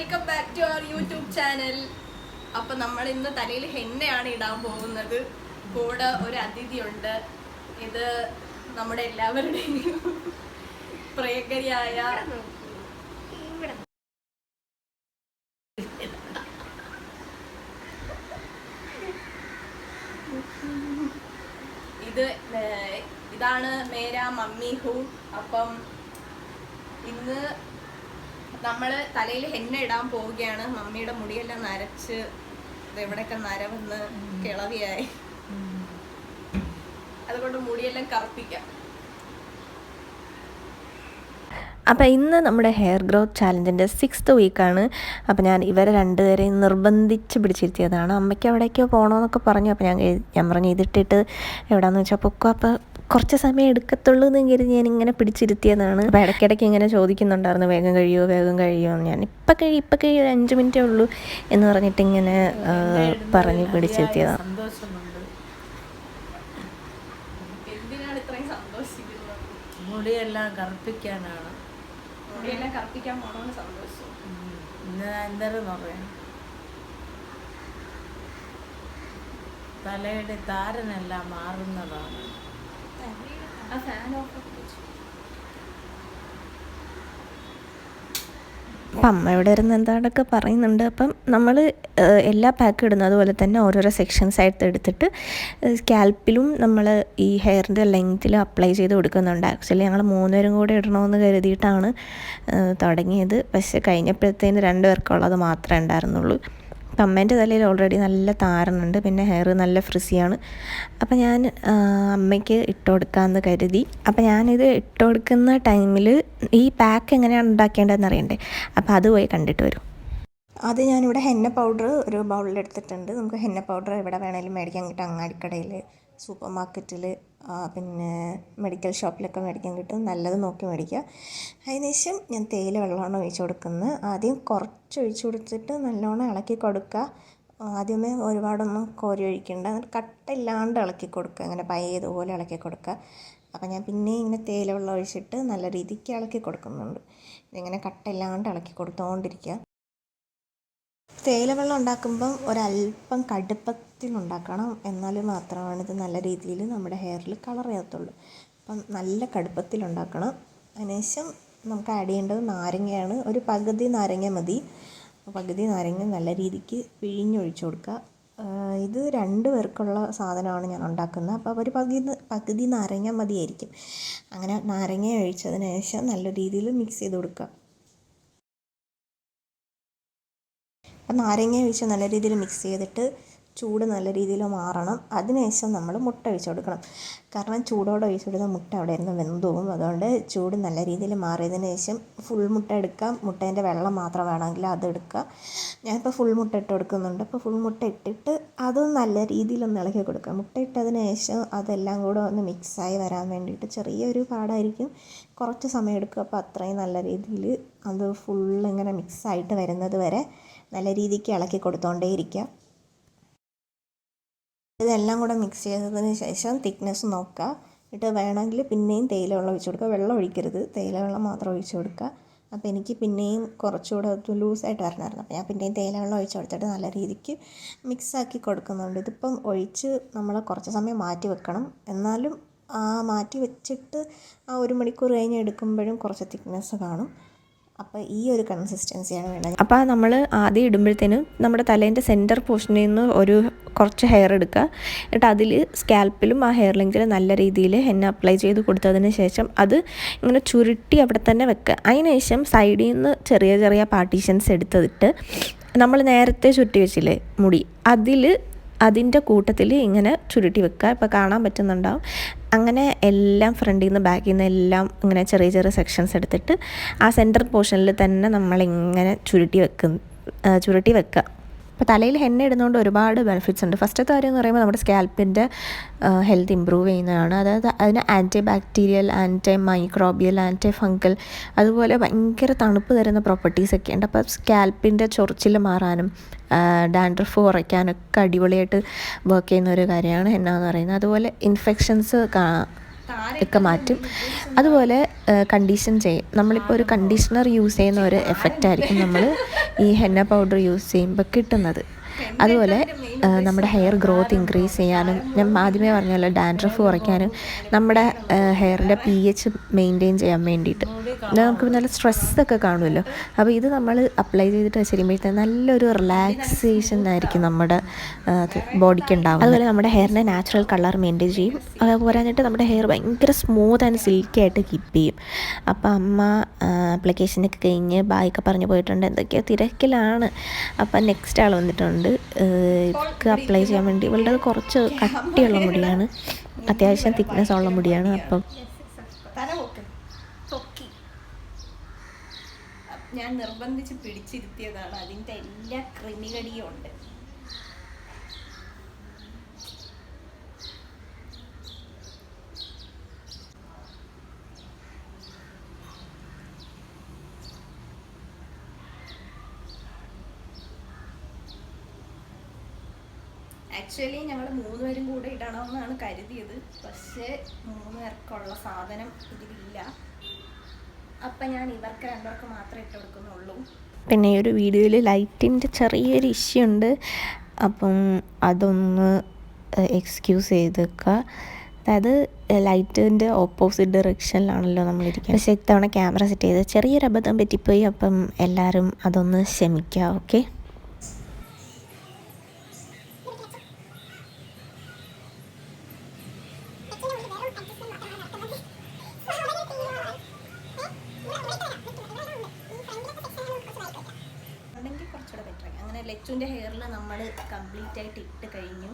Welcome back to our YouTube channel അപ്പൊ നമ്മൾ ഇന്ന് തലയിൽ ഹെന്നയാണ് ഇടാൻ പോകുന്നത്. കൂടെ ഒരു അതിഥിയുണ്ട്. ഇത് നമ്മുടെ എല്ലാവരുടെയും പ്രിയകരിയായ ഇത് ഇതാണ് മേര മമ്മി ഹൂ. അപ്പം ഇന്ന് നമ്മൾ തലയിൽ ഹെന്ന ഇടാൻ പോവുകയാണ്. മമ്മിയുടെ മുടിയെല്ലാം നരച്ച് ഇതെവിടെയൊക്കെ നര വന്ന് കിളവിയായി. അതുകൊണ്ട് മുടിയെല്ലാം കറുപ്പിക്കാം. അപ്പോൾ ഇന്ന് നമ്മുടെ ഹെയർ ഗ്രോത്ത് ചാലഞ്ചിന്റെ സിക്സ്ത് വീക്കാണ്. അപ്പോൾ ഞാൻ ഇവരെ രണ്ടുപേരെയും നിർബന്ധിച്ച് പിടിച്ചിരുത്തിയതാണ്. അമ്മയ്ക്ക് എവിടേക്കോ പോകണമെന്നൊക്കെ പറഞ്ഞു. അപ്പോൾ ഞാൻ ഞാൻ പറഞ്ഞു ഇതിട്ടിട്ട് എവിടെയാണെന്ന് വെച്ചാൽ പൊക്കോ? അപ്പോൾ കുറച്ച് സമയം എടുക്കത്തുള്ളൂ എന്ന് കരുതി ഞാൻ ഇങ്ങനെ പിടിച്ചിരുത്തിയതാണ്. അപ്പോൾ ഇടയ്ക്കിടയ്ക്ക് ഇങ്ങനെ ചോദിക്കുന്നുണ്ടായിരുന്നു വേഗം കഴിയുമോ വേഗം കഴിയുമോ എന്ന് ഞാൻ ഇപ്പം കഴിയും ഇപ്പം കഴിയും ഒരു അഞ്ച് മിനിറ്റേ ഉള്ളൂ എന്ന് പറഞ്ഞിട്ട് ഇങ്ങനെ പറഞ്ഞ് പിടിച്ചിരുത്തിയതാണ് സന്തോഷമുണ്ട് എന്തിനാണ് ഇത്രയും സന്തോഷിക്കുന്നത് മുടിയെല്ലാം കറുപ്പിക്കാനാണ്. മുടിയെല്ലാം കറുപ്പിക്കാൻ പോകണമെന്ന് സന്തോഷം. ഇന്ന് എന്തായാലും പറയാം തലയുടെ താരനെല്ലാം മാറുന്നതാണ്. അപ്പം അമ്മ ഇവിടെ ഇരുന്ന് എന്താണൊക്കെ പറയുന്നുണ്ട്. അപ്പം നമ്മൾ എല്ലാ പാക്ക് ഇടുന്നത് അതുപോലെ തന്നെ ഓരോരോ സെക്ഷൻസ് ആയിട്ട് എടുത്തിട്ട് സ്കാൽപ്പിലും നമ്മൾ ഈ ഹെയറിന്റെ ലെങ്ത്തിൽ അപ്ലൈ ചെയ്ത് കൊടുക്കുന്നുണ്ട്. ആക്ച്വലി ഞങ്ങൾ മൂന്നുപേരും കൂടെ ഇടണമെന്ന് കരുതിയിട്ടാണ് തുടങ്ങിയത്. പക്ഷേ കഴിഞ്ഞപ്പോഴത്തേന് രണ്ട് പേർക്കുള്ളത് മാത്രമേ ഉണ്ടായിരുന്നുള്ളൂ. അപ്പം അമ്മേന്റെ തലയിൽ ഓൾറെഡി നല്ല താരനുണ്ട് പിന്നെ ഹെയർ നല്ല ഫ്രിസിയാണ് അപ്പം ഞാൻ അമ്മയ്ക്ക് ഇട്ട് കൊടുക്കാമെന്ന് കരുതി. അപ്പം ഞാനിത് ഇട്ട് കൊടുക്കുന്ന ടൈമിൽ ഈ പാക്ക് എങ്ങനെയാണ് ഉണ്ടാക്കേണ്ടതെന്ന് അറിയണ്ടേ? അപ്പോൾ അത് പോയി കണ്ടിട്ട് വരും. അത് ഞാനിവിടെ ഹെന്ന പൗഡർ ഒരു ബൗളിൽ എടുത്തിട്ടുണ്ട്. നമുക്ക് ഹെന്ന പൗഡർ എവിടെ വേണമെങ്കിലും മേടിക്കാൻ കിട്ടും അങ്ങാടിക്കടയിൽ സൂപ്പർ മാർക്കറ്റിൽ പിന്നെ മെഡിക്കൽ ഷോപ്പിലൊക്കെ മേടിക്കാൻ കിട്ടും. നല്ലത് നോക്കി മേടിക്കുക. അതിനുശേഷം ഞാൻ തേയില വെള്ളമാണ് ഒഴിച്ച് കൊടുക്കുന്നത്. ആദ്യം കുറച്ച് ഒഴിച്ച് കൊടുത്തിട്ട് നല്ലോണം ഇളക്കി കൊടുക്കുക. ആദ്യമേ ഒരുപാടൊന്നും കോരി ഒഴിക്കണ്ട. എന്നിട്ട് കട്ടയില്ലാണ്ട് ഇളക്കി കൊടുക്കുക. അങ്ങനെ പയ്യതുപോലെ ഇളക്കി കൊടുക്കുക. അപ്പം ഞാൻ പിന്നെ ഇങ്ങനെ തേയില വെള്ളം ഒഴിച്ചിട്ട് നല്ല രീതിക്ക് ഇളക്കി കൊടുക്കുന്നുണ്ട്. ഇതിങ്ങനെ കട്ടില്ലാണ്ട് ഇളക്കി കൊടുത്തുകൊണ്ടിരിക്കുക തേയില വെള്ളം ഉണ്ടാക്കുമ്പം ഒരല്പം കടുപ്പത്തിൽ ഉണ്ടാക്കണം എന്നാൽ മാത്രമാണ് ഇത് നല്ല രീതിയിൽ നമ്മുടെ ഹെയറിൽ കളർ ചെയ്യത്തുള്ളൂ അപ്പം നല്ല കടുപ്പത്തിൽ ഉണ്ടാക്കണം അതിനുശേഷം നമുക്ക് ആഡ് ചെയ്യേണ്ടത് നാരങ്ങയാണ്. ഒരു പകുതി നാരങ്ങ മതി. പകുതി നാരങ്ങ നല്ല രീതിക്ക് പിഴിഞ്ഞൊഴിച്ച് കൊടുക്കുക. ഇത് രണ്ട് പേർക്കുള്ള സാധനമാണ് ഞാൻ ഉണ്ടാക്കുന്നത്. അപ്പോൾ ഒരു പകുതി പകുതി നാരങ്ങ മതിയായിരിക്കും. അങ്ങനെ നാരങ്ങ ഒഴിച്ചതിന് ശേഷം നല്ല രീതിയിൽ മിക്സ് ചെയ്ത് കൊടുക്കുക. നാരങ്ങ ഒഴിച്ച് നല്ല രീതിയിൽ മിക്സ് ചെയ്തിട്ട് ചൂട് നല്ല രീതിയിൽ മാറണം. അതിനുശേഷം നമ്മൾ മുട്ട ഒഴിച്ച് കൊടുക്കണം. കാരണം ചൂടോടെ ഒഴിച്ച് കൊടുത്ത മുട്ട അവിടെ ഇരുന്ന് വെന്ത് പോകും. അതുകൊണ്ട് ചൂട് നല്ല രീതിയിൽ മാറിയതിന് ശേഷം ഫുൾ മുട്ട എടുക്കാം മുട്ടേന്റെ വെള്ളം മാത്രം വേണമെങ്കിൽ അത് ഞാനിപ്പോൾ ഫുൾ മുട്ട ഇട്ട് കൊടുക്കുന്നുണ്ട്. അപ്പോൾ ഫുൾ മുട്ട ഇട്ടിട്ട് അതും നല്ല രീതിയിലൊന്ന് ഇളക്കി കൊടുക്കുക. മുട്ട ഇട്ടതിന് ശേഷം അതെല്ലാം കൂടെ ഒന്ന് മിക്സായി വരാൻ വേണ്ടിയിട്ട് ചെറിയൊരു പാടായിരിക്കും. കുറച്ച് സമയം എടുക്കും. അപ്പോൾ അത്രയും നല്ല രീതിയിൽ അത് ഫുൾ ഇങ്ങനെ മിക്സായിട്ട് വരുന്നത് വരെ നല്ല രീതിക്ക് ഇളക്കി കൊടുത്തുകൊണ്ടേയിരിക്കുക ഇതെല്ലാം കൂടെ മിക്സ് ചെയ്തതിന് ശേഷം തിക്നെസ് നോക്കുക. എന്നിട്ട് വേണമെങ്കിൽ പിന്നെയും തേയില വെള്ളം ഒഴിച്ചു കൊടുക്കുക. വെള്ളം ഒഴിക്കരുത്. തേയില വെള്ളം മാത്രം ഒഴിച്ചു കൊടുക്കുക. അപ്പോൾ എനിക്ക് പിന്നെയും കുറച്ചുകൂടെ ലൂസായിട്ട് വരണമായിരുന്നു. അപ്പോൾ ഞാൻ പിന്നെയും തേയില വെള്ളം ഒഴിച്ച് കൊടുത്തിട്ട് നല്ല രീതിക്ക് മിക്സാക്കി കൊടുക്കുന്നുണ്ട്. ഇതിപ്പം ഒഴിച്ച് നമ്മൾ കുറച്ച് സമയം മാറ്റി വെക്കണം. എന്നാലും ആ മാറ്റി വെച്ചിട്ട് ആ ഒരു മണിക്കൂർ കഴിഞ്ഞ് എടുക്കുമ്പോഴും കുറച്ച് തിക്നെസ് കാണും. അപ്പോൾ ഈ ഒരു കൺസിസ്റ്റൻസിയാണ് വേണ്ടത്. അപ്പോൾ നമ്മൾ ആദ്യം ഇടുമ്പോഴത്തേനും നമ്മുടെ തലേന്റെ സെന്റർ പോർഷനിൽ നിന്ന് ഒരു കുറച്ച് ഹെയർ എടുക്കുക. എന്നിട്ട് അതിൽ സ്കാൽപ്പിലും ആ ഹെയർ ലെങ്തിൽ നല്ല രീതിയിൽ ഹെന്ന അപ്ലൈ ചെയ്ത് കൊടുത്തതിന് ശേഷം അത് ഇങ്ങനെ ചുരുട്ടി അവിടെ തന്നെ വെക്കുക. അതിനുശേഷം സൈഡിൽ നിന്ന് ചെറിയ ചെറിയ പാർട്ടീഷൻസ് എടുത്തിട്ട് നമ്മൾ നേരത്തെ ചുറ്റി വെച്ചില്ലേ മുടി അതിൽ അതിന്റെ കൂട്ടത്തിൽ ഇങ്ങനെ ചുരുട്ടി വെക്കുക. ഇപ്പോൾ കാണാൻ പറ്റുന്നുണ്ടാവും. അങ്ങനെ എല്ലാം ഫ്രണ്ടിൽ നിന്ന് ബാക്കിൽ നിന്ന് എല്ലാം ഇങ്ങനെ ചെറിയ ചെറിയ സെക്ഷൻസ് എടുത്തിട്ട് ആ സെന്റർ പോർഷനിൽ തന്നെ നമ്മളിങ്ങനെ ചുരുട്ടി വെക്കും ചുരുട്ടി വെക്കുക. അപ്പോൾ തലയിൽ ഹെന്ന ഇടുന്നതുകൊണ്ട് ഒരുപാട് ബെനിഫിറ്റ്സ് ഉണ്ട്. ഫസ്റ്റത്തെ കാര്യം എന്ന് പറയുമ്പോൾ നമ്മുടെ സ്കാൽപ്പിന്റെ ഹെൽത്ത് ഇമ്പ്രൂവ് ചെയ്യുന്നതാണ്. അതായത് അതിന് anti bacterial anti microbial anti fungal അതുപോലെ ഭയങ്കര തണുപ്പ് തരുന്ന പ്രോപ്പർട്ടീസ് ഒക്കെ ഉണ്ട്. അപ്പോൾ സ്കാൽപ്പിന്റെ ചൊറിച്ചിൽ മാറാനും ഡാൻഡ്രഫ് കുറയ്ക്കാനൊക്കെ അടിപൊളിയായിട്ട് വർക്ക് ചെയ്യുന്ന ഒരു കാര്യമാണ് എന്നാന്ന് പറയുന്നത്. അതുപോലെ ഇൻഫെക്ഷൻസ് ഒക്കെ മാറ്റും. അതുപോലെ കണ്ടീഷൻ ചെയ്യും. നമ്മളിപ്പോൾ ഒരു കണ്ടീഷണർ യൂസ് ചെയ്യുന്ന ഒരു എഫക്റ്റ് ആയിരിക്കും നമ്മൾ ഈ ഹെന്ന പൗഡർ യൂസ് ചെയ്യുമ്പോൾ കിട്ടുന്നത്. അതുപോലെ നമ്മുടെ ഹെയർ ഗ്രോത്ത് ഇൻക്രീസ് ചെയ്യാനും ഞാൻ ആദ്യമേ പറഞ്ഞല്ലോ ഡാൻഡ്രഫ് കുറയ്ക്കാനും നമ്മുടെ ഹെയറിന്റെ പി എച്ച് മെയിന്റെയിൻ ചെയ്യാൻ വേണ്ടിയിട്ട്. നമുക്ക് നല്ല സ്ട്രെസ്സൊക്കെ കാണുമല്ലോ. അപ്പോൾ ഇത് നമ്മൾ അപ്ലൈ ചെയ്തിട്ട് വെച്ചിരിക്കുമ്പോഴത്തേക്ക് നല്ലൊരു റിലാക്സേഷൻ ആയിരിക്കും നമ്മുടെ ബോഡിക്ക് ഉണ്ടാവും അതുപോലെ നമ്മുടെ ഹെയറിന്റെ നാച്ചുറൽ കളർ മെയിന്റെയിൻ ചെയ്യും. അത് പോരാഞ്ഞിട്ട് നമ്മുടെ ഹെയർ ഭയങ്കര സ്മൂത്ത് ആൻഡ് സിൽക്കി ആയിട്ട് കീപ്പ് ചെയ്യും. അപ്പോൾ അമ്മ ആപ്ലിക്കേഷനൊക്കെ കഴിഞ്ഞ് ബായൊക്കെ പറഞ്ഞു പോയിട്ടുണ്ട്. എന്തൊക്കെയോ തിരക്കിലാണ്. അപ്പം നെക്സ്റ്റ് ആൾ വന്നിട്ടുണ്ട്. ഇതൊക്കെ അപ്ലൈ ചെയ്യാൻ വേണ്ടി ഇവളുടെ കുറച്ച് കട്ടിയുള്ള മുടിയാണ്. അത്യാവശ്യം തിക്നെസ് ഉള്ള മുടിയാണ്. അപ്പം ഞാൻ നിർബന്ധിച്ച് പിടിച്ചിരുത്തിയതാണ്. അതിന്റെ എല്ലാ ക്രിമികടിയും ഉണ്ട്. ആക്ച്വലി ഞങ്ങൾ മൂന്നുപേരും കൂടെ ഇടണമെന്നാണ് കരുതിയത്. പക്ഷേ മൂന്ന് പേർക്കുള്ള സാധനം ഇതിലില്ല. അപ്പം ഞാൻ ഇവർക്ക് രണ്ടുപേർക്ക് മാത്രമേ ഇട്ട് കൊടുക്കുന്നുള്ളൂ. പിന്നെ ഈ ഒരു വീഡിയോയിൽ ലൈറ്റിന്റെ ചെറിയൊരു ഇഷ്യൂ ഉണ്ട്. അപ്പം അതൊന്ന് എക്സ്ക്യൂസ് ചെയ്തേക്കുക അതായത് ലൈറ്റിന്റെ ഓപ്പോസിറ്റ് ഡയറക്ഷനിലാണല്ലോ നമ്മളിരിക്കുന്നത്. പക്ഷേ ഇത്തവണ ക്യാമറ സെറ്റ് ചെയ്ത് ചെറിയൊരു അബദ്ധം പറ്റിപ്പോയി. അപ്പം എല്ലാവരും അതൊന്ന് ക്ഷമിക്കുക ഓക്കെ ഉണ്ടെങ്കിൽ കുറച്ചുകൂടെ ബെറ്റർ അങ്ങനെ ലച്ചുവിന്റെ ഹെയറിൽ നമ്മൾ കംപ്ലീറ്റ് ആയിട്ട് ഇട്ട് കഴിഞ്ഞു.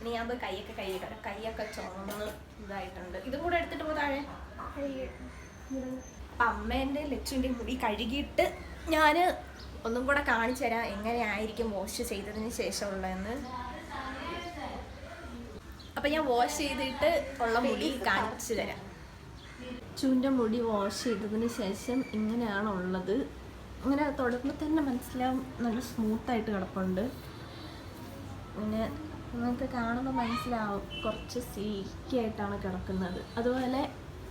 ഇനി ഞാൻ പോയി കൈയൊക്കെ കഴിയട്ടെ കൈയൊക്കെ ചുമന്ന് ഇതായിട്ടുണ്ട്. ഇതും കൂടെ എടുത്തിട്ട് പോ താഴെ. അപ്പം അമ്മേന്റെ ലച്ചുവിന്റെ മുടി കഴുകിയിട്ട് ഞാൻ ഒന്നും കൂടെ കാണിച്ചു തരാം എങ്ങനെയായിരിക്കും വാഷ് ചെയ്തതിന് ശേഷമുള്ളതെന്ന്. അപ്പം ഞാൻ വാഷ് ചെയ്തിട്ട് ഉള്ള മുടി കാണിച്ചു തരാം. ചൂന്റെ മുടി വാഷ് ചെയ്തതിന് ശേഷം ഇങ്ങനെയാണ് ഉള്ളത്. ഇങ്ങനെ തൊടുമ്പോൾ തന്നെ മനസ്സിലാവും നല്ല സ്മൂത്തായിട്ട് കിടപ്പുണ്ട്. പിന്നെ നിങ്ങൾക്ക് കാണുമ്പോൾ മനസ്സിലാവും കുറച്ച് സീക്കിയായിട്ടാണ് കിടക്കുന്നത്. അതുപോലെ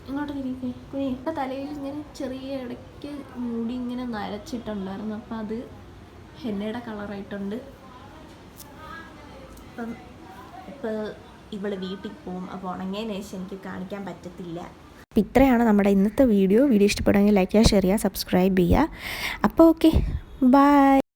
ഇങ്ങോട്ട് കുഞ്ഞി കുഞ്ഞിന്റെ തലയിൽ ഇങ്ങനെ ചെറിയ ഇടയ്ക്ക് മുടി ഇങ്ങനെ നരച്ചിട്ടുണ്ടായിരുന്നു. അപ്പം അത് ഹെന്നയുടെ കളറായിട്ടുണ്ട് അപ്പം ഇപ്പോൾ ഇവൾ വീട്ടിൽ പോകും അപ്പോൾ ഉണങ്ങിയതിന് ശേഷം എനിക്ക് കാണിക്കാൻ പറ്റത്തില്ല. അപ്പം ഇത്രയാണ് നമ്മുടെ ഇന്നത്തെ വീഡിയോ. വീഡിയോ ഇഷ്ടപ്പെടുമെങ്കിൽ ലൈക്ക് ചെയ്യുക ഷെയർ ചെയ്യുക സബ്സ്ക്രൈബ് ചെയ്യുക. അപ്പോൾ ഓക്കെ ബൈ